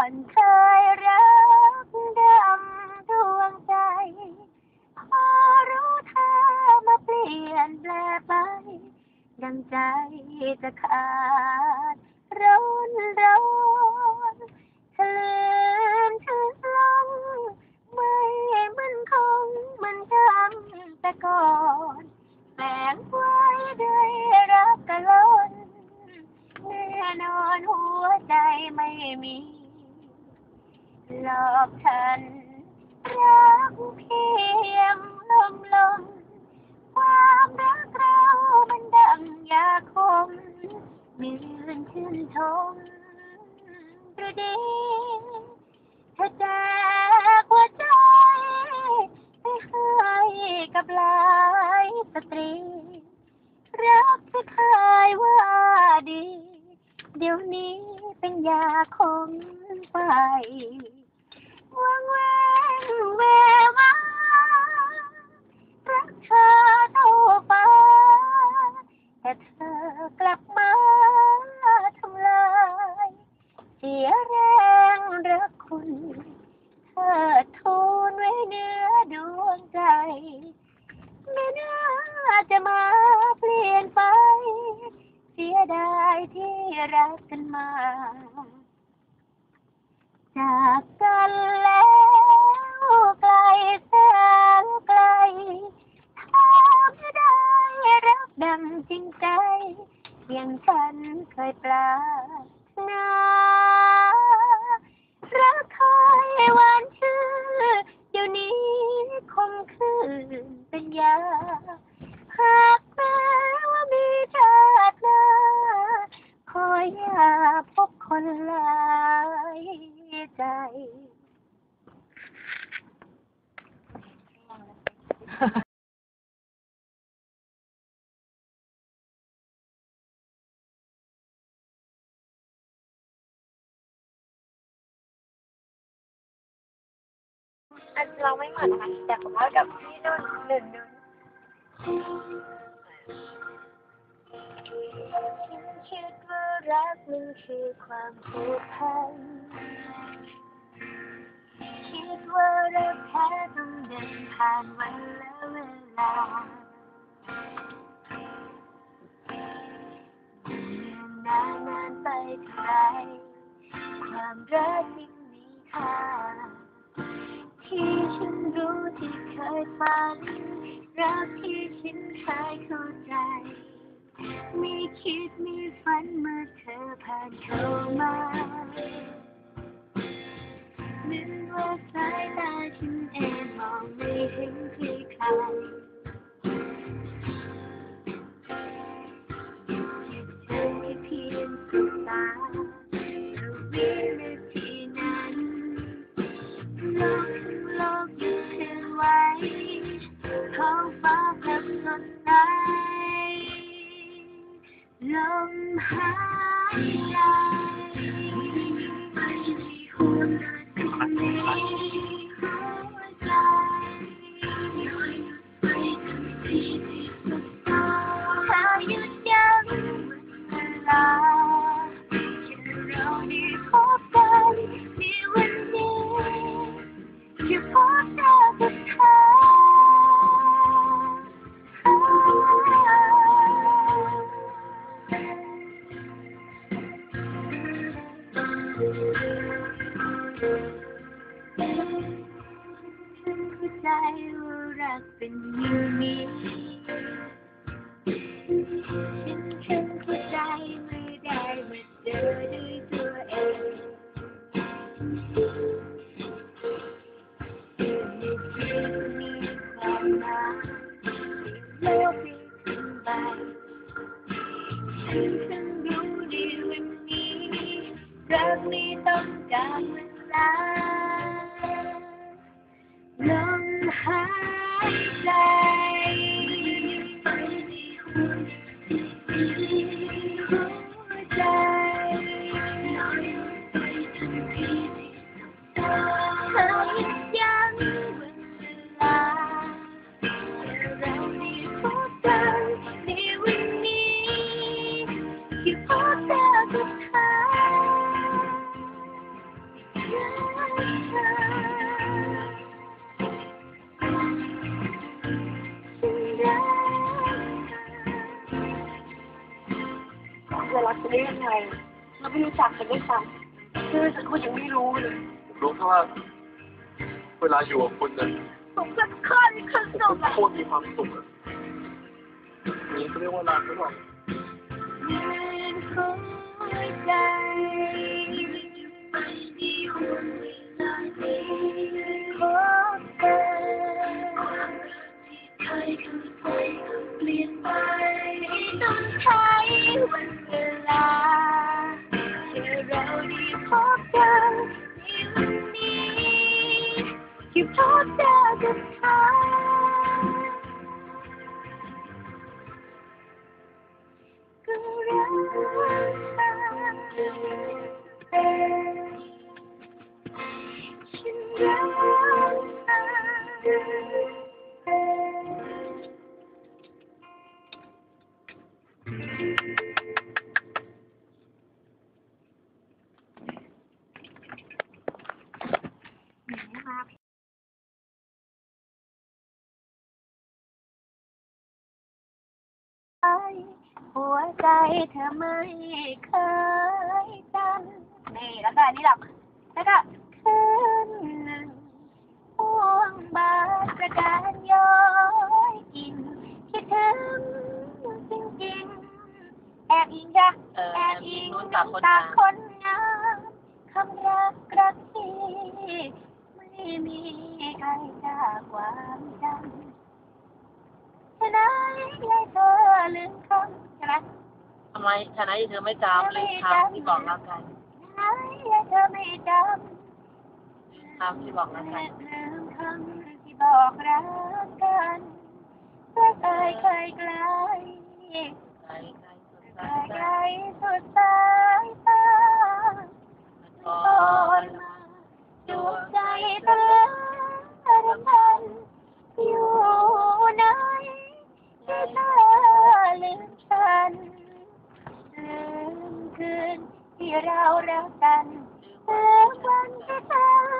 อนเคยรักดำดวงใจ พอรู้เธอมาเปลี่ยนแปลไป ดังใจจะขาดร้อนร้อนเธอลืมฉันลงไม่มันคงมันจำแต่ก่อนแฝงไว้ด้วยรักกะล้นแน่นอนหัวใจไม่มี หลอกฉัน รักเพียงลมลมความรักเรามันดังยาคมมีเลื่อนชื่นชมประเดีเธอแจกหัวใจไปให้กับหลายสตรี รักที่เคยว่าดี เดี๋ยวนี้เป็นยาคมไป วังเวงเววารักเธอเท่าฟ้าแต่เธอกลับมาทำลายเสียแรงรักคุณเธอทูนไว้เนื้อดวงใจ ไม่น่าจะมาเปลี่ยนไป เสียดายที่รักกันมา จากกันแล้วไกลแสนไกลถ้าไม่ได้รักดังจริงใจอย่างฉันเคยปรารถนารักเคยหวานชื่อเดี๋ยวนี้คงคืนเป็นยาหากแม้ว่ามีชาติหน้าขออย่าพบคนหลาย ใจอันเราไม่เหมือนนะคะแต่ผมว่ากับพี่นุ่นหนึ่งนุ่นฉันคิดว่า รักมันคือความผูกพัน คิดว่ารักแท้ต้องเดินผ่านวันและเวลาเนานนานไปเท่าไรความรักยิ่งมีค่า ที่ฉันรู้ที่เคยฝันรักที่ฉัน ม่คิดม่ฝันเมื่อเธอผ่านเข้ามาเหมือนว่าสายตาฉันเองมองไม่เห็นที่ใครเธอแค่เพียงสบตาวินาทีนั้นโลกทั้งโลกหยุดเคลื่อนไหวท้องฟ้าเริ่มสด ใสลมหายใจ รักเป็นอย่างนี้ฉันฉันเข้าใจไม่ได้มาเจอด้วยตัวเองมีความหมายโลกมีถึงใบฉันฉันรู้ดีวันนี้รักนี้ต้องการเวลาล มห ได้ยังไงเราไม่รู้จักกันด้วยซ้ำชื่อฉันก็ยังไม่รู้เลยผมรู้แค่ว่า เวลาอยู่กับคุณเนี่ยผมจะฆ่าที่ขึ้นผมสุดก็โคตรมีความสุขอะนี่เขาเรียกว่ารักหรือเปล่ายืนคุยใจไม่มีห่วงเวลาที่พบกันความรักที่เคยเข้าใจก็เปลี่ยนไปต้องใช้วัน หัวใจเธอไม่เคยจำนี่แล้วก็อันนี้หรอกแล้วก็าดกระดานย้อยกิน คิดถึงจริงๆ แอบอิงจ้ะเออแอบอิงนู้นกับคนตางามคนงามคำรักรักที่ไม่มีใครจากความจำฉะนั้นให้เธอลืมคำใช่ไหมทำไมฉะนั้นเธอไม่จำเลยคำที่บอกรักกันให้เธอไม่จคำที่บอกรักและกัน ลืมคำ บอกรักกันเพื่อเคยเคยไกลใครใครไกลสุดสายตาตอนมาดวงใจเตือนมันอยู่ไหนที่เธอลืมฉันลืมคืนที่เรารักกันลืมวันที่เธอ